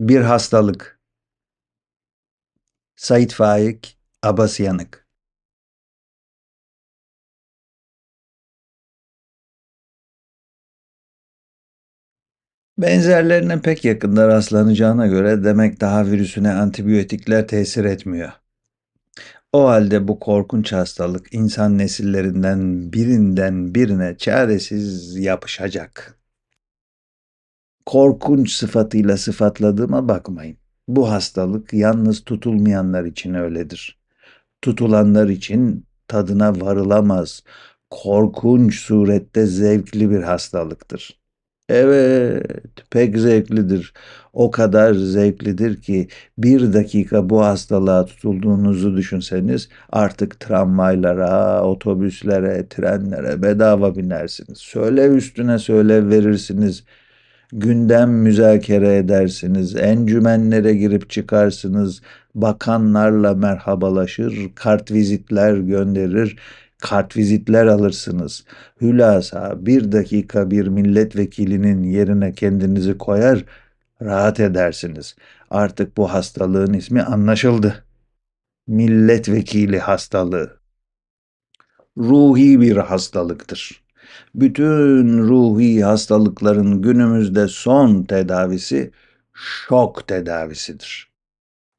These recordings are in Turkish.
Bir hastalık. Sait Faik, Abbas Yanık. Benzerlerine pek yakında rastlanacağına göre demek daha virüsüne antibiyotikler tesir etmiyor. O halde bu korkunç hastalık insan nesillerinden birinden birine çaresiz yapışacak. Korkunç sıfatıyla sıfatladığıma bakmayın. Bu hastalık yalnız tutulmayanlar için öyledir. Tutulanlar için tadına varılamaz, korkunç surette zevkli bir hastalıktır. Evet, pek zevklidir. O kadar zevklidir ki bir dakika bu hastalığa tutulduğunuzu düşünseniz artık tramvaylara, otobüslere, trenlere bedava binersiniz. Söyle üstüne söyle verirsiniz. Gündem müzakere edersiniz. Encümenlere girip çıkarsınız. Bakanlarla merhabalaşır, kartvizitler gönderir kartvizitler alırsınız. Hülasa bir dakika bir milletvekilinin yerine kendinizi koyar, rahat edersiniz. Artık bu hastalığın ismi anlaşıldı. Milletvekili hastalığı. Ruhi bir hastalıktır. Bütün ruhi hastalıkların günümüzde son tedavisi şok tedavisidir.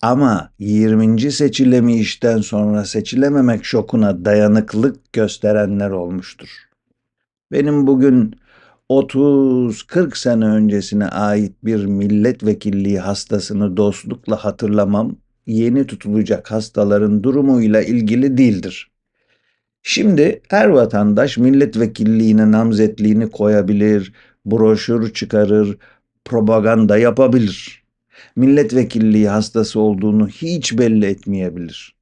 Ama 20. seçilemi işten sonra seçilememek şokuna dayanıklık gösterenler olmuştur. Benim bugün 30-40 sene öncesine ait bir milletvekilliği hastasını dostlukla hatırlamam yeni tutulacak hastaların durumuyla ilgili değildir. Şimdi her vatandaş milletvekilliğine namzetliğini koyabilir, broşür çıkarır, propaganda yapabilir milletvekilliği hastası olduğunu hiç belli etmeyebilir.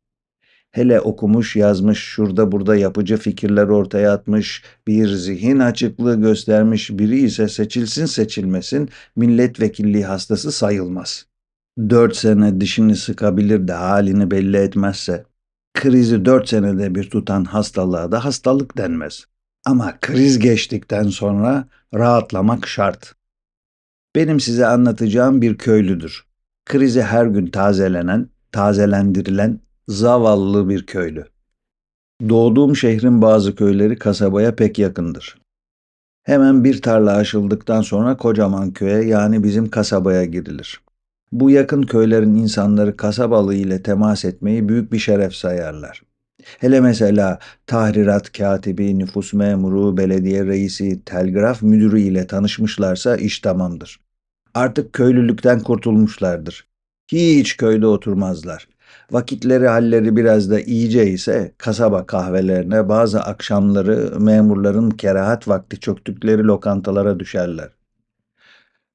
Hele okumuş yazmış şurada burada yapıcı fikirler ortaya atmış bir zihin açıklığı göstermiş biri ise seçilsin seçilmesin milletvekilliği hastası sayılmaz. Dört sene dişini sıkabilir de halini belli etmezse krizi dört senede bir tutan hastalığa da hastalık denmez. Ama kriz geçtikten sonra rahatlamak şart. Benim size anlatacağım bir köylüdür. Krizi her gün tazelenen, tazelendirilen zavallı bir köylü. Doğduğum şehrin bazı köyleri kasabaya pek yakındır. Hemen bir tarla aşıldıktan sonra kocaman köye yani bizim kasabaya girilir. Bu yakın köylerin insanları kasabalı ile temas etmeyi büyük bir şeref sayarlar. Hele mesela tahrirat katibi, nüfus memuru, belediye reisi, telgraf müdürü ile tanışmışlarsa iş tamamdır. Artık köylülükten kurtulmuşlardır. Hiç köyde oturmazlar. Vakitleri halleri biraz da iyice ise kasaba kahvelerine bazı akşamları memurların kerahat vakti çöktükleri lokantalara düşerler.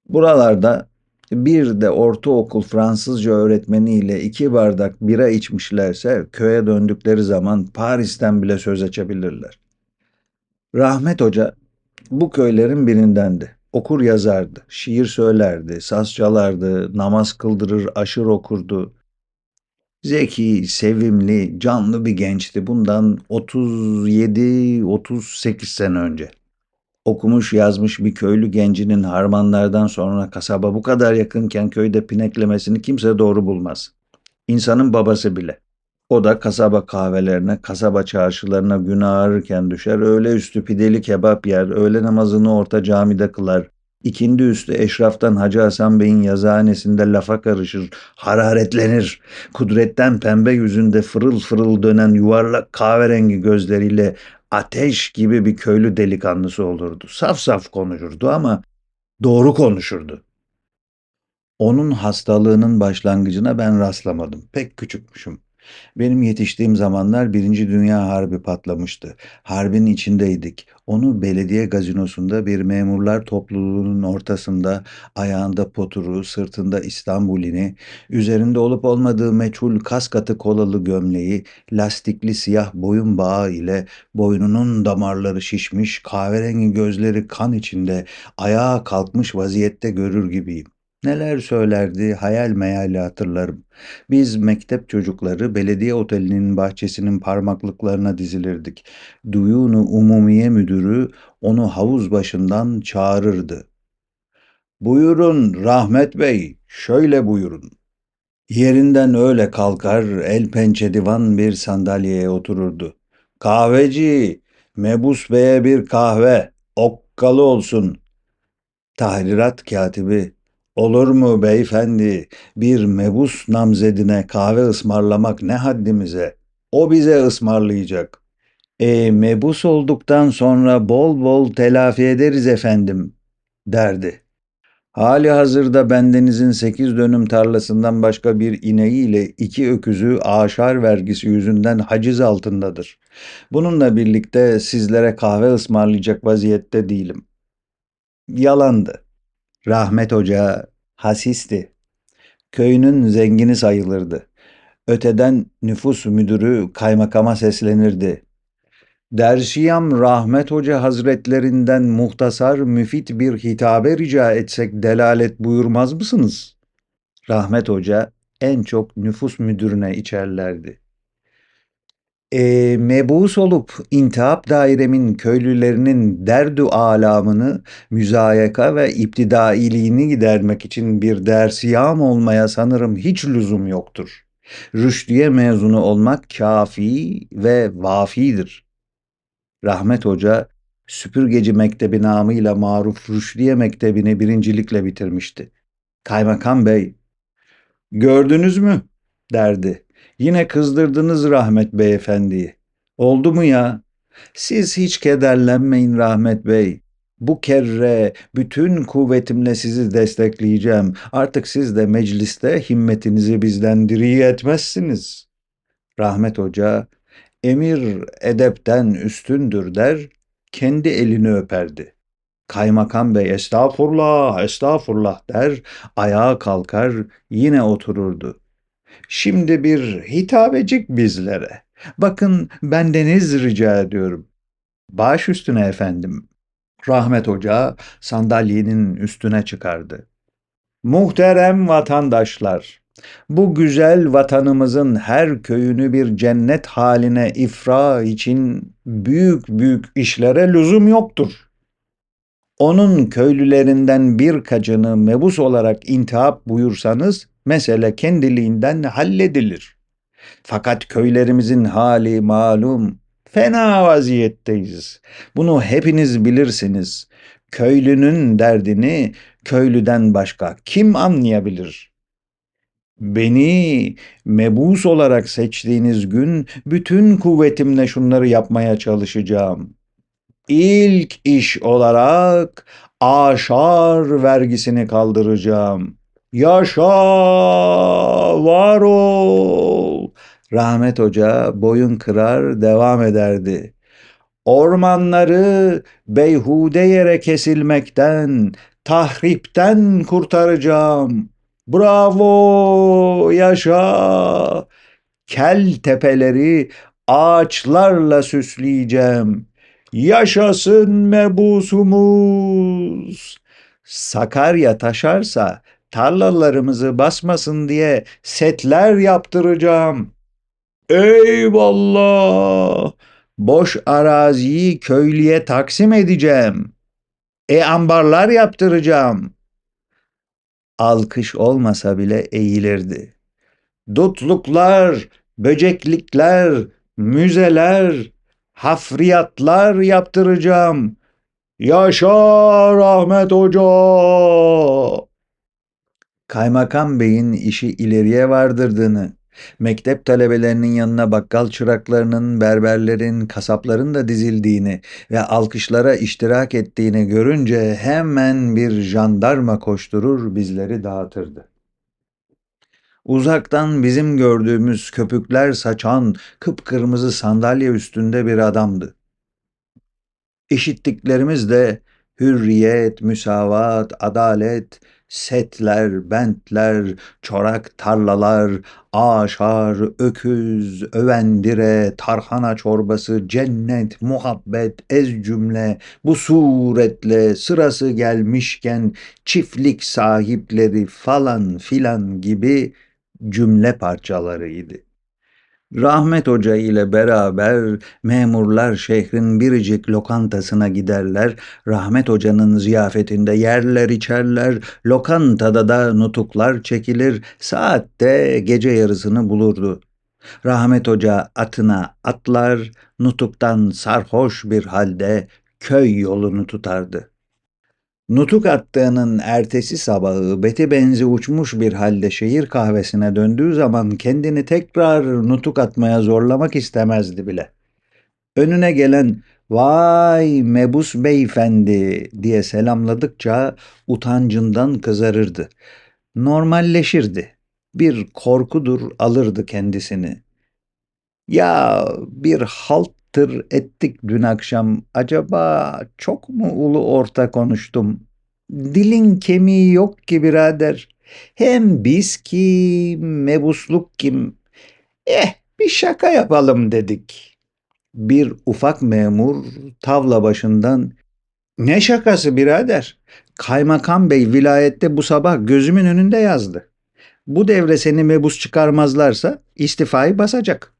Buralarda bir de ortaokul Fransızca öğretmeniyle iki bardak bira içmişlerse köye döndükleri zaman Paris'ten bile söz açabilirler. Rahmet Hoca bu köylerin birindendi. Okur yazardı, şiir söylerdi, saz çalardı, namaz kıldırır, aşır okurdu. Zeki, sevimli, canlı bir gençti bundan 37-38 sene önce. Okumuş yazmış bir köylü gencinin harmanlardan sonra kasaba bu kadar yakınken köyde pineklemesini kimse doğru bulmaz. İnsanın babası bile. O da kasaba kahvelerine, kasaba çarşılarına gün ağrırken düşer, öğle üstü pideli kebap yer, öğle namazını orta camide kılar. İkindi üstü eşraftan Hacı Hasan Bey'in yazıhanesinde lafa karışır, hararetlenir. Kudretten pembe yüzünde fırıl fırıl dönen yuvarlak kahverengi gözleriyle ateş gibi bir köylü delikanlısı olurdu. Saf saf konuşurdu ama doğru konuşurdu. Onun hastalığının başlangıcına ben rastlamadım. Pek küçükmüşüm. Benim yetiştiğim zamanlar Birinci Dünya Harbi patlamıştı. Harbin içindeydik. Onu belediye gazinosunda bir memurlar topluluğunun ortasında, ayağında poturu, sırtında İstanbulini, üzerinde olup olmadığı meçhul kaskatı kolalı gömleği, lastikli siyah boyun bağı ile boynunun damarları şişmiş, kahverengi gözleri kan içinde, ayağa kalkmış vaziyette görür gibiyim. Neler söylerdi hayal meyali hatırlarım. Biz mektep çocukları belediye otelinin bahçesinin parmaklıklarına dizilirdik. Duyunu Umumiye Müdürü onu havuz başından çağırırdı. Buyurun Rahmet Bey, şöyle buyurun. Yerinden öyle kalkar, el pençe divan bir sandalyeye otururdu. Kahveci, Mebus Bey'e bir kahve, okkalı olsun. Tahrirat katibi, olur mu beyefendi, bir mebus namzedine kahve ısmarlamak ne haddimize? O bize ısmarlayacak. E mebus olduktan sonra bol bol telafi ederiz efendim, derdi. Hali hazırda bendenizin sekiz dönüm tarlasından başka bir ineği ile iki öküzü aşar vergisi yüzünden haciz altındadır. Bununla birlikte sizlere kahve ısmarlayacak vaziyette değilim. Yalandı. Rahmet Hoca hasisti. Köyünün zengini sayılırdı. Öteden nüfus müdürü kaymakama seslenirdi. Dersiyam Rahmet Hoca Hazretlerinden muhtasar müfit bir hitabe rica etsek delalet buyurmaz mısınız? Rahmet Hoca en çok nüfus müdürüne içerlerdi. E, mebus olup intihap dairemin köylülerinin derdu alamını, müzayaka ve iptidailiğini gidermek için bir dersiyam olmaya sanırım hiç lüzum yoktur. Rüşdiye mezunu olmak kafi ve vafidir. Rahmet Hoca süpürgeci mektebi namıyla maruf Rüşdiye mektebini birincilikle bitirmişti. Kaymakam Bey, gördünüz mü derdi. Yine kızdırdınız Rahmet Beyefendi'yi. Oldu mu ya? Siz hiç kederlenmeyin Rahmet Bey. Bu kerre bütün kuvvetimle sizi destekleyeceğim. Artık siz de mecliste himmetinizi bizden diri etmezsiniz. Rahmet Hoca emir edepten üstündür der, kendi elini öperdi. Kaymakam bey estağfurullah, estağfurullah der, ayağa kalkar, yine otururdu. Şimdi bir hitabecik bizlere. Bakın bendeniz rica ediyorum. Baş üstüne efendim. Rahmet Hoca sandalyenin üstüne çıkardı. Muhterem vatandaşlar, bu güzel vatanımızın her köyünü bir cennet haline ifra için büyük büyük işlere lüzum yoktur. Onun köylülerinden birkaçını mebus olarak intihap buyursanız mesele kendiliğinden halledilir. Fakat köylerimizin hali malum, fena vaziyetteyiz. Bunu hepiniz bilirsiniz. Köylünün derdini köylüden başka kim anlayabilir? Beni mebus olarak seçtiğiniz gün bütün kuvvetimle şunları yapmaya çalışacağım. İlk iş olarak aşar vergisini kaldıracağım. Yaşa, var ol. Rahmet Hoca boyun kırar devam ederdi. Ormanları beyhude yere kesilmekten, tahripten kurtaracağım. Bravo, yaşa. Kel tepeleri ağaçlarla süsleyeceğim. Yaşasın mebusumuz. Sakarya taşarsa tarlalarımızı basmasın diye setler yaptıracağım. Eyvallah! Boş araziyi köylüye taksim edeceğim. E ambarlar yaptıracağım. Alkış olmasa bile eğilirdi. Dutluklar, böceklikler, müzeler, hafriyatlar yaptıracağım. Yaşa Rahmet Hoca! Kaymakam Bey'in işi ileriye vardırdığını, mektep talebelerinin yanına bakkal çıraklarının, berberlerin, kasapların da dizildiğini ve alkışlara iştirak ettiğini görünce hemen bir jandarma koşturur bizleri dağıtırdı. Uzaktan bizim gördüğümüz köpükler saçan kıpkırmızı sandalye üstünde bir adamdı. İşittiklerimiz de hürriyet, müsavat, adalet, setler, bentler, çorak tarlalar, aşar, öküz, övendire, tarhana çorbası, cennet, muhabbet, ez cümle, bu suretle sırası gelmişken çiftlik sahipleri falan filan gibi cümle parçalarıydı. Rahmet Hoca ile beraber memurlar şehrin biricik lokantasına giderler. Rahmet Hoca'nın ziyafetinde yerler içerler. Lokantada da nutuklar çekilir. Saatte gece yarısını bulurdu. Rahmet Hoca atına atlar, nutuktan sarhoş bir halde köy yolunu tutardı. Nutuk attığının ertesi sabahı beti benzi uçmuş bir halde şehir kahvesine döndüğü zaman kendini tekrar nutuk atmaya zorlamak istemezdi bile. Önüne gelen vay mebus beyefendi diye selamladıkça utancından kızarırdı. Normalleşirdi. Bir korkudur alırdı kendisini. Ya bir halttır ettik dün akşam. Acaba çok mu ulu orta konuştum? Dilin kemiği yok ki birader. Hem biz kim, mebusluk kim? Eh bir şaka yapalım dedik. Bir ufak memur tavla başından ne şakası birader? Kaymakam bey vilayette bu sabah gözümün önünde yazdı. Bu devre seni mebus çıkarmazlarsa istifayı basacak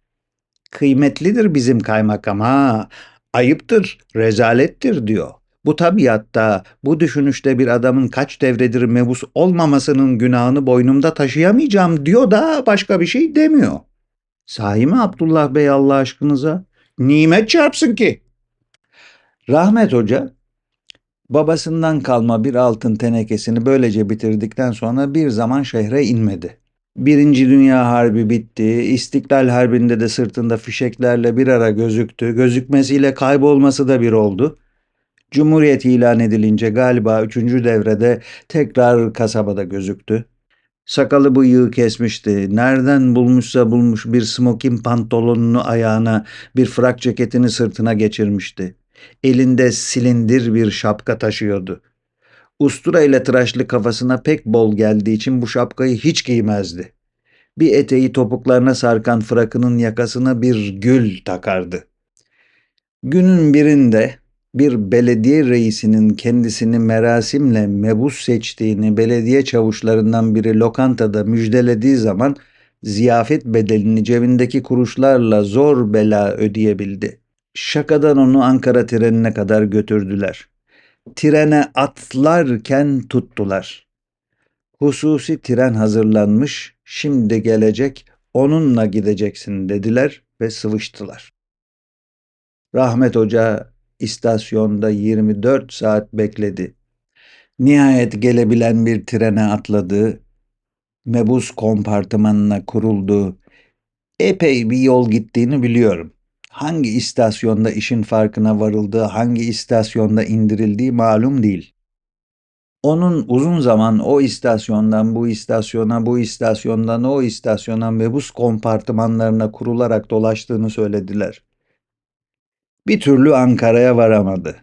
kıymetlidir bizim kaymakam ha. Ayıptır, rezalettir diyor. Bu tabiatta, bu düşünüşte bir adamın kaç devredir mebus olmamasının günahını boynumda taşıyamayacağım diyor da başka bir şey demiyor. Sahi mi Abdullah Bey Allah aşkınıza? Nimet çarpsın ki. Rahmet Hoca babasından kalma bir altın tenekesini böylece bitirdikten sonra bir zaman şehre inmedi. Birinci Dünya Harbi bitti. İstiklal Harbi'nde de sırtında fişeklerle bir ara gözüktü. Gözükmesiyle kaybolması da bir oldu. Cumhuriyet ilan edilince galiba üçüncü devrede tekrar kasabada gözüktü. Sakalı bıyığı kesmişti. Nereden bulmuşsa bulmuş bir smokin pantolonunu ayağına, bir frak ceketini sırtına geçirmişti. Elinde silindir bir şapka taşıyordu. Ustura ile tıraşlı kafasına pek bol geldiği için bu şapkayı hiç giymezdi. Bir eteği topuklarına sarkan frakının yakasına bir gül takardı. Günün birinde bir belediye reisinin kendisini merasimle mebus seçtiğini belediye çavuşlarından biri lokantada müjdelediği zaman ziyafet bedelini cebindeki kuruşlarla zor bela ödeyebildi. Şakadan onu Ankara trenine kadar götürdüler trene atlarken tuttular. Hususi tren hazırlanmış, şimdi gelecek, onunla gideceksin dediler ve sıvıştılar. Rahmet Hoca istasyonda 24 saat bekledi. Nihayet gelebilen bir trene atladı. Mebus kompartımanına kuruldu. Epey bir yol gittiğini biliyorum hangi istasyonda işin farkına varıldığı, hangi istasyonda indirildiği malum değil. Onun uzun zaman o istasyondan bu istasyona, bu istasyondan o istasyona ve bu kompartımanlarına kurularak dolaştığını söylediler. Bir türlü Ankara'ya varamadı.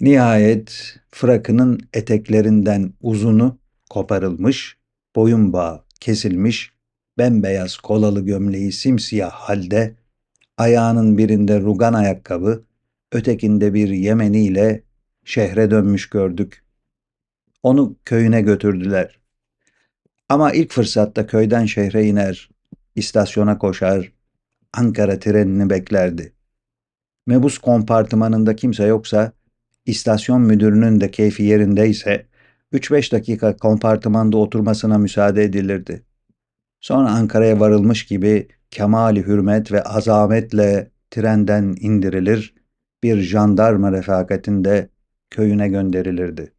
Nihayet frakının eteklerinden uzunu koparılmış, boyun bağı kesilmiş, bembeyaz kolalı gömleği simsiyah halde Ayağının birinde rugan ayakkabı, ötekinde bir Yemeni ile şehre dönmüş gördük. Onu köyüne götürdüler. Ama ilk fırsatta köyden şehre iner, istasyona koşar, Ankara trenini beklerdi. Mebus kompartımanında kimse yoksa, istasyon müdürünün de keyfi yerindeyse, 3-5 dakika kompartımanda oturmasına müsaade edilirdi. Sonra Ankara'ya varılmış gibi kemali hürmet ve azametle trenden indirilir, bir jandarma refakatinde köyüne gönderilirdi.